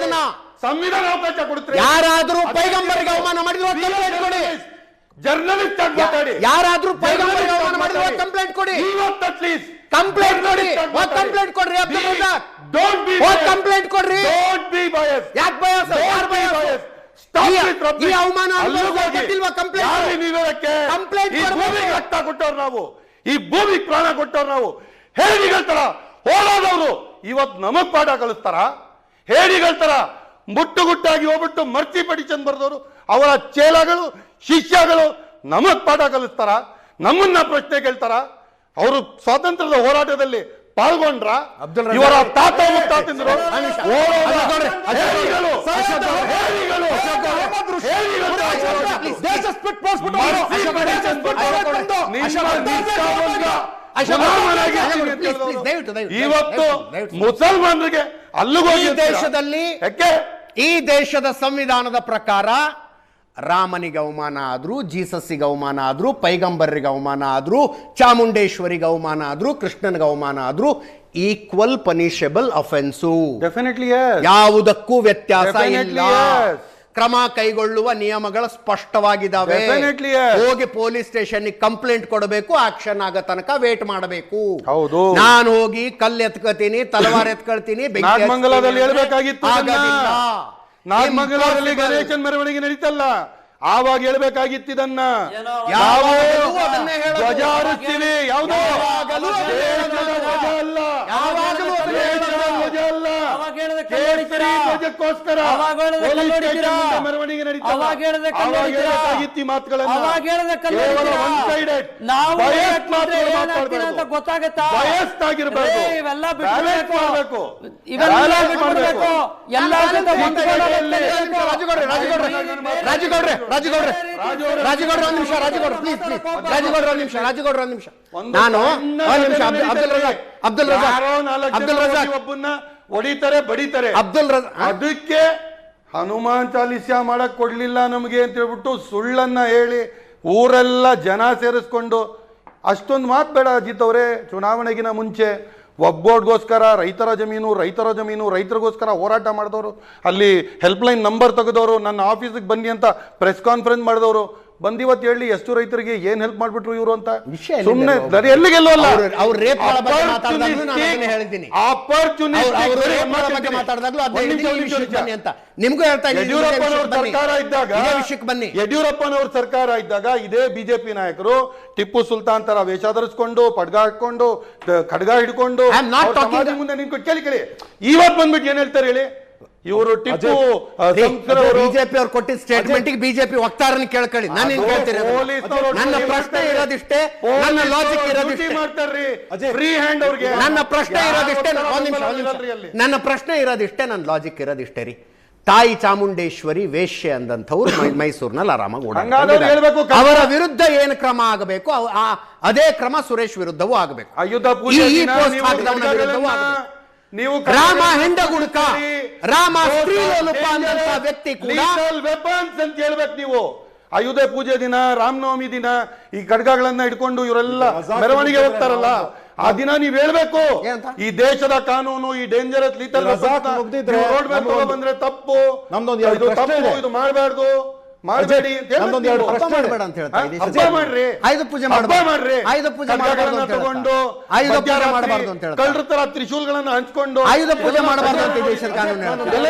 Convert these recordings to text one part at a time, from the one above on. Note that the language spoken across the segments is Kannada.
ಅದನ್ನ ಸಂವಿಧಾನ ಅವಕಾಶ ಕೊಡುತ್ತೆ. ಯಾರಾದ್ರೂ ಪೈಗಂಬರಿಗೆ ಅವಮಾನ ಮಾಡಿದ್ರು ಕಂಪ್ಲೇಂಟ್ ಕೊಡಿ. ಜರ್ನಲಿಸ್ಟ್ ಮಾತಾಡಿ. ಯಾರಾದ್ರೂ ಪೈಗಂಬರಿಗೆ ಅವಮಾನ ಮಾಡಿದ್ರು ಕಂಪ್ಲೇಂಟ್ ಕೊಡಿ. ಅಟ್ಲೀಸ್ಟ್ ಕಂಪ್ಲೇಂಟ್ ಕೊಡಿ. ಕಂಪ್ಲೇಂಟ್ ಕೊಡ್ರಿ ಅಬ್ದುಲ್ ಡೋಂಟ್ ಬಿ ಕಂಪ್ಲೇಂಟ್ ಕೊಡ್ರಿ. ಡೋಂಟ್ ಬಿ ಬಯಸ್ ಯಾಕೆ ಬಯಸ್ ಯಾರ್ ಬಯಸ್ ಈ- ಅವಮಾನ ಗೊತ್ತಿಲ್ವಾ ಕಂಪ್ಲೇಂಟ್ ಈ ಕೊಡ್ಬೇಕು. ಭೂಮಿಗೆ ರಕ್ತ ಕೊಟ್ಟವ್ರು ನಾವು. ಈ ಭೂಮಿಗೆ ಪ್ರಾಣ ಕೊಟ್ಟವ್ರು ನಾವು. ಹೇಳಿ ತರ ಹೋರಾದವರು. ಇವತ್ತು ನಮಗ್ ಪಾಠ ಕಲಿಸ್ತಾರ? ಹೇಳಿಗಳ ತರ ಮುಟ್ಟುಗುಟ್ಟಾಗಿ ಹೋಗ್ಬಿಟ್ಟು ಮರ್ತಿ ಪಡಿಚಂದ್ ಬರೆದವರು ಅವರ ಚೇಲಗಳು ಶಿಷ್ಯಗಳು ನಮಗ್ ಪಾಠ ಕಲಿಸ್ತಾರ ನಮ್ಮನ್ನ ಪ್ರಶ್ನೆ ಕೇಳ್ತಾರ ಅವರು ಸ್ವಾತಂತ್ರ್ಯದ ಹೋರಾಟದಲ್ಲಿ ಪಾಲ್ಗೊಂಡ್ರ ಇವರ ತಾತ ಮುಕ್ತ ದೇಶ ಸ್ಪಿಟ್ ಇವತ್ತು. ಮುಸಲ್ಮಾನರಿಗೆ ಅಲ್ಲಿಗೆ ಈ ದೇಶದಲ್ಲಿ ಈ ದೇಶದ ಸಂವಿಧಾನದ ಪ್ರಕಾರ ರಾಮನಿಗೆ ಅವಮಾನ ಆದ್ರೂ ಜೀಸಸ್ಸಿಗೆ ಅವಮಾನ ಆದ್ರೂ ಪೈಗಂಬರ್ರಿಗೆ ಅವಮಾನ ಆದ್ರೂ ಚಾಮುಂಡೇಶ್ವರಿಗೆ ಅವಮಾನ ಆದ್ರೂ ಕೃಷ್ಣನಿಗೆ ಅವಮಾನ ಆದ್ರೂ ಈಕ್ವಲ್ ಪನಿಷಬಲ್ ಅಫೆನ್ಸು ಡೆಫಿನೆಟ್ಲಿ ಯಾವುದಕ್ಕೂ ವ್ಯತ್ಯಾಸ ಇಲ್ಲ. ಕ್ರಮ ಕೈಗೊಳ್ಳುವ ನಿಯಮಗಳು ಸ್ಪಷ್ಟವಾಗಿದ್ದಾವೆ ಹೋಗಿ ಪೊಲೀಸ್ ಸ್ಟೇಷನ್ ಕಂಪ್ಲೇಂಟ್ ಕೊಡಬೇಕು ಆಕ್ಷನ್ ಆಗೋ ತನಕ ವೇಟ್ ಮಾಡಬೇಕು. ಹೌದು. ನಾನು ಹೋಗಿ ಕಲ್ಲು ಎತ್ಕೋತೀನಿ ತಲವಾರ್ ಎತ್ಕೊಳ್ತೀನಿ. ಗಣೇಶನ್ ಮೆರವಣಿಗೆ ನಡೀತಲ್ಲ. ಆವಾಗ ಹೇಳ್ಬೇಕಾಗಿತ್ತಿದನ್ನ ಯಾವಾಗಲೂ ಮೆರವಣಿಗೆ. ಗೊತ್ತಾಗತ್ತಾ? ಇವೆಲ್ಲ. ಇವೆಲ್ಲ. ರಾಜಗೌಡ್ರೆ ರಾಜಗೌಡ್ರೆ. ರಾಜಗೌಡ್ರೆ ಒಂದ್ ನಿಮಿಷ ರಾಜಗೌಡ್ರೆ ಪ್ಲೀಸ್ ಪ್ಲೀಸ್ ರಾಜಗೌಡ್ರೆ ಒಂದ್ ನಿಮಿಷ ರಾಜಗೌಡ್ರೆ ಒಂದ್ ನಿಮಿಷ. ಒಂದು ನಾನು ಒಂದ್ ನಿಮಿಷ ಅಬ್ದುಲ್ ರಜಾಕ್ ಅಬ್ದುಲ್ ರಜಾಕ್ ಅಬ್ದುಲ್ ರಜಾ ರಜಾಕ್ ಒಬ್ಬನ್ನ ಹೊಡಿತಾರೆ ಬಡಿತಾರೆ. ಅಬ್ದುಲ್ ಅದಕ್ಕೆ ಹನುಮಾನ್ ಚಾಲಿಸ್ಯ ಮಾಡಕ್ ಕೊಡ್ಲಿಲ್ಲ ನಮಗೆ ಅಂತ ಹೇಳ್ಬಿಟ್ಟು ಸುಳ್ಳನ್ನ ಹೇಳಿ ಊರೆಲ್ಲ ಜನ ಸೇರಿಸ್ಕೊಂಡು ಅಷ್ಟೊಂದು ಮಾತು ಬೇಡ ಅಜಿತ್ ಅವರೇ ಚುನಾವಣೆಗಿನ ಮುಂಚೆ ಒಬ್ಬೋಡ್ಗೋಸ್ಕರ ರೈತರ ಜಮೀನು ರೈತರ ಜಮೀನು ರೈತರಿಗೋಸ್ಕರ ಹೋರಾಟ ಮಾಡಿದವರು. ಅಲ್ಲಿ ಹೆಲ್ಪ್ಲೈನ್ ನಂಬರ್ ತೆಗೆದವರು ನನ್ನ ಆಫೀಸಿಗೆ ಬನ್ನಿ ಅಂತ ಪ್ರೆಸ್ ಕಾನ್ಫರೆನ್ಸ್ ಮಾಡಿದವರು. ಬಂದಿವತ್ತು ಹೇಳಿ ಎಷ್ಟು ರೈತರಿಗೆ ಏನ್ ಹೆಲ್ಪ್ ಮಾಡ್ಬಿಟ್ರು ಇವರು ಅಂತ? ಸುಮ್ಮನೆ ನಿಮ್ಗೂ ಹೇಳ್ತಾ ಸರ್ಕಾರ ಇದ್ದಾಗ ಬನ್ನಿ. ಯಡಿಯೂರಪ್ಪನವ್ರ ಸರ್ಕಾರ ಇದ್ದಾಗ ಇದೇ ಬಿಜೆಪಿ ನಾಯಕರು ಟಿಪ್ಪು ಸುಲ್ತಾನ್ ತರ ವೇಷ ಧರಿಸ್ಕೊಂಡು ಪಡ್ಗ ಹಾಕೊಂಡು ಖಡ್ಗ ಹಿಡ್ಕೊಂಡು ಮುಂದೆ ನಿಂತ್ಕೊಂಡು ಕೇಳಿ ಕೇಳಿ. ಇವತ್ ಬಂದ್ಬಿಟ್ಟು ಏನ್ ಹೇಳ್ತಾರೆ ಹೇಳಿ? ಇವರು ಟಿಪ್ಪು ಬಿಜೆಪಿ ಅವ್ರು ಕೊಟ್ಟಿದ್ದ ಸ್ಟೇಟ್ಮೆಂಟ್ ಬಿಜೆಪಿ ವಕ್ತಾರನ ಕೇಳ್ಕೊಳ್ಳಿ. ನಾನು ಏನ್ ಹೇಳ್ತೀನಿ ಕೇಳ್ತೀನಿ ನನ್ನ ಪ್ರಶ್ನೆ. ಇರೋದಿಷ್ಟೇ ನನ್ನ ಲಾಜಿಕ್ ಇರೋದಿಷ್ಟೇ. ಫ್ರೀ ಹ್ಯಾಂಡ್ ಅವ್ರಿಗೆ. ನನ್ನ ಪ್ರಶ್ನೆ ಇರೋದಿಷ್ಟೇ ನನ್ನ ಪ್ರಶ್ನೆ ಇರೋದಿಷ್ಟೇ ನನ್ನ ಲಾಜಿಕ್ ಇರೋದಿಷ್ಟೇ ರೀ. ತಾಯಿ ಚಾಮುಂಡೇಶ್ವರಿ ವೇಶ್ಯೆ ಅಂದಂಥವ್ರು ಮೈಸೂರಿನಲ್ಲಿ ಆರಾಮಾಗಿ. ಅವರ ವಿರುದ್ಧ ಏನು ಕ್ರಮ ಆಗಬೇಕು? ಅದೇ ಕ್ರಮ ಸುರೇಶ್ ವಿರುದ್ಧವೂ ಆಗಬೇಕು. ಈ- ಹಾಕಿದವನ ವಿರುದ್ಧವೂ ಆಗಬೇಕು. ನೀವು ರಾಮ ಹೆಂಡ ಗುಣಕ ರಾಮ ಅಂದಂತ ವ್ಯಕ್ತಿ ಕೂಡ- weapons ಅಂತ ಹೇಳ್ಬೇಕು ನೀವು. ಆಯುಧ ಪೂಜೆ ದಿನ ರಾಮನವಮಿ ದಿನ ಈ ಖಡ್ಗಗಳನ್ನ ಇಟ್ಕೊಂಡು ಇವರೆಲ್ಲ ಮೆರವಣಿಗೆ ಹೋಗ್ತಾರಲ್ಲ ಆ ದಿನ ನೀವ್ ಹೇಳ್ಬೇಕು. ಈ ದೇಶದ ಕಾನೂನು ಈ ಡೇಂಜರಸ್ ಲೀತಲ್ ರೋಡ್ ಮೇಲೆ ಬಂದ್ರೆ ತಪ್ಪು. ಇದು ತಪ್ಪು ಇದು ಮಾಡಬಾರ್ದು. ಮಾಡಬೇಡಿ ಮಾಡಬೇಡ ಅಂತ ಹೇಳ್ತಾ. ಮಾಡ್ರಿ. ಆಯುಧ ಪೂಜೆ. ಮಾಡ್ರಿ. ಆಯುಧ ಪೂಜೆ ಮಾಡಬಾರ್ದು ಅಂತ ತಗೊಂಡು ಹೇಳ್ತಾ. ಆಯುಧ ಪೂಜೆ ಮಧ್ಯರಾತ್ರಿ ಮಾಡಬಾರ್ದು ಅಂತ ಹೇಳ್ತಾ. ಕಳ್ಳರ ತರ ತ್ರಿಶೂಲ್ಗಳನ್ನ ಹಂಚ್ಕೊಂಡು ಆಯುಧ ಪೂಜೆ ಮಾಡಬಾರ್ದು ಅಂತ ದೇಶದ ಕಾನೂನು ನಾವು ನೋಡಿದ್ವಿ.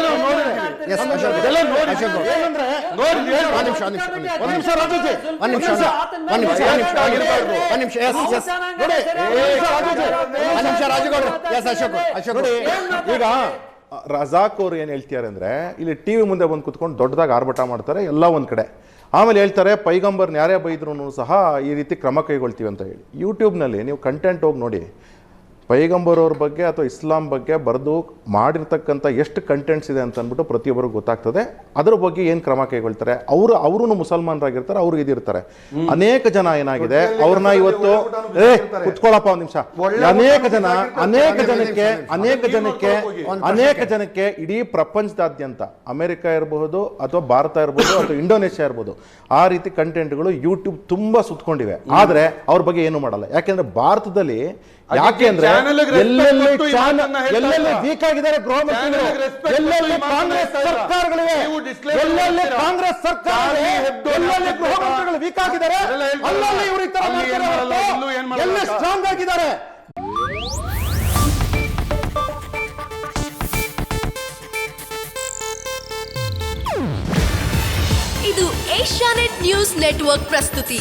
ಅಶೋಕ್. ನೋಡಿ. ಏನಂದ್ರೆ ನೋಡಿ. ಒಂದ್ ನಿಮಿಷ ಒಂದ್ ನಿಮಿಷ ಒಂದ್ ನಿಮಿಷ. ಒಂದ್ ನಿಮಿಷ ಒಂದ್ ನಿಮಿಷ ಒಂದ್ ನಿಮಿಷ. ಒಂದ್ ನಿಮಿಷ ಒಂದ್ ನಿಮಿಷ ನಿಮಿಷ ಎಸ್ ಎಸ್ ನೋಡಿ ಒಂದ್ ನಿಮಿಷ ರಾಜಗೌಡ್ರು ಎಸ್ ಅಶೋಕ್ ಅಶೋಕ್ ಈಗ ರಜಾಕ್ ಅವ್ರು ಏನು ಹೇಳ್ತಿದ್ದಾರೆ ಅಂದರೆ, ಇಲ್ಲಿ ಟಿ ವಿ ಮುಂದೆ ಬಂದು ಕುತ್ಕೊಂಡು ದೊಡ್ಡದಾಗಿ ಆರ್ಭಟ ಮಾಡ್ತಾರೆ ಎಲ್ಲ ಒಂದು ಕಡೆ. ಆಮೇಲೆ ಹೇಳ್ತಾರೆ ಪೈಗಂಬರ್ನ ಯಾರೇ ಬೈದ್ರು ಸಹ ಈ ರೀತಿ ಕ್ರಮ ಕೈಗೊಳ್ತೀವಿ ಅಂತ ಹೇಳಿ. ಯೂಟ್ಯೂಬ್ನಲ್ಲಿ ನೀವು ಕಂಟೆಂಟ್ ಹೋಗಿ ನೋಡಿ ಪೈಗಂಬರ್ ಅವ್ರ ಬಗ್ಗೆ ಅಥವಾ ಇಸ್ಲಾಂ ಬಗ್ಗೆ ಬರೆದು ಮಾಡಿರ್ತಕ್ಕಂಥ ಎಷ್ಟು ಕಂಟೆಂಟ್ಸ್ ಇದೆ ಅಂತ ಅಂದ್ಬಿಟ್ಟು ಪ್ರತಿಯೊಬ್ಬರಿಗೂ ಗೊತ್ತಾಗ್ತದೆ. ಅದ್ರ ಬಗ್ಗೆ ಏನು ಕ್ರಮ ಕೈಗೊಳ್ತಾರೆ? ಅವರು ಅವರು ಮುಸಲ್ಮಾನರಾಗಿರ್ತಾರೆ ಅವ್ರಿಗೆ ಇದಿರ್ತಾರೆ. ಅನೇಕ ಜನ ಏನಾಗಿದೆ? ಅವ್ರನ್ನ ಇವತ್ತು ಏ ಕುತ್ಕೊಳ್ಳಪ್ಪ ಒಂದ್ ನಿಮಿಷ. ಅನೇಕ ಜನ ಅನೇಕ ಜನಕ್ಕೆ ಅನೇಕ ಜನಕ್ಕೆ ಅನೇಕ ಜನಕ್ಕೆ ಇಡೀ ಪ್ರಪಂಚದಾದ್ಯಂತ ಅಮೆರಿಕ ಇರಬಹುದು ಅಥವಾ ಭಾರತ ಇರಬಹುದು ಅಥವಾ ಇಂಡೋನೇಷ್ಯಾ ಇರಬಹುದು ಆ ರೀತಿ ಕಂಟೆಂಟ್ಗಳು ಯೂಟ್ಯೂಬ್ ತುಂಬಾ ಸುತ್ಕೊಂಡಿವೆ. ಆದರೆ ಅವ್ರ ಬಗ್ಗೆ ಏನು ಮಾಡಲ್ಲ. ಯಾಕೆಂದ್ರೆ ಭಾರತದಲ್ಲಿ ಯಾಕೆ ಅಂದ್ರೆ ಎಲ್ಲೆಲ್ಲಿ ಎಲ್ಲೆಲ್ಲಿ ವೀಕ್ ಆಗಿದ್ದಾರೆ ಗೃಹ ಎಲ್ಲೆಲ್ಲಿ ಕಾಂಗ್ರೆಸ್. ಸರ್ಕಾರಗಳಿವೆ? ಎಲ್ಲೆಲ್ಲಿ ಕಾಂಗ್ರೆಸ್ ಸರ್ಕಾರ ಎಲ್ಲೆಲ್ಲಿ ಗೃಹ? ಮಂತ್ರಿಗಳು ವೀಕ್ ಆಗಿದ್ದಾರೆ? ಅಲ್ಲಲ್ಲಿ ಇವರು ಈ ತರ ಅಲ್ಲಿ ಏನ್ ಮಾಡ್ತಾರೆ ಮಾಡಲ್ಲ, ಹೊರತು? ಇಲ್ಲೂ ಮಾಡಲ್ಲ ಎಲ್ಲ ಸ್ಟ್ರಾಂಗ್ ಆಗಿದ್ದಾರೆ? ಇದು ಏಷ್ಯಾನೆಟ್ ನ್ಯೂಸ್ ನೆಟ್ವರ್ಕ್ ಪ್ರಸ್ತುತಿ.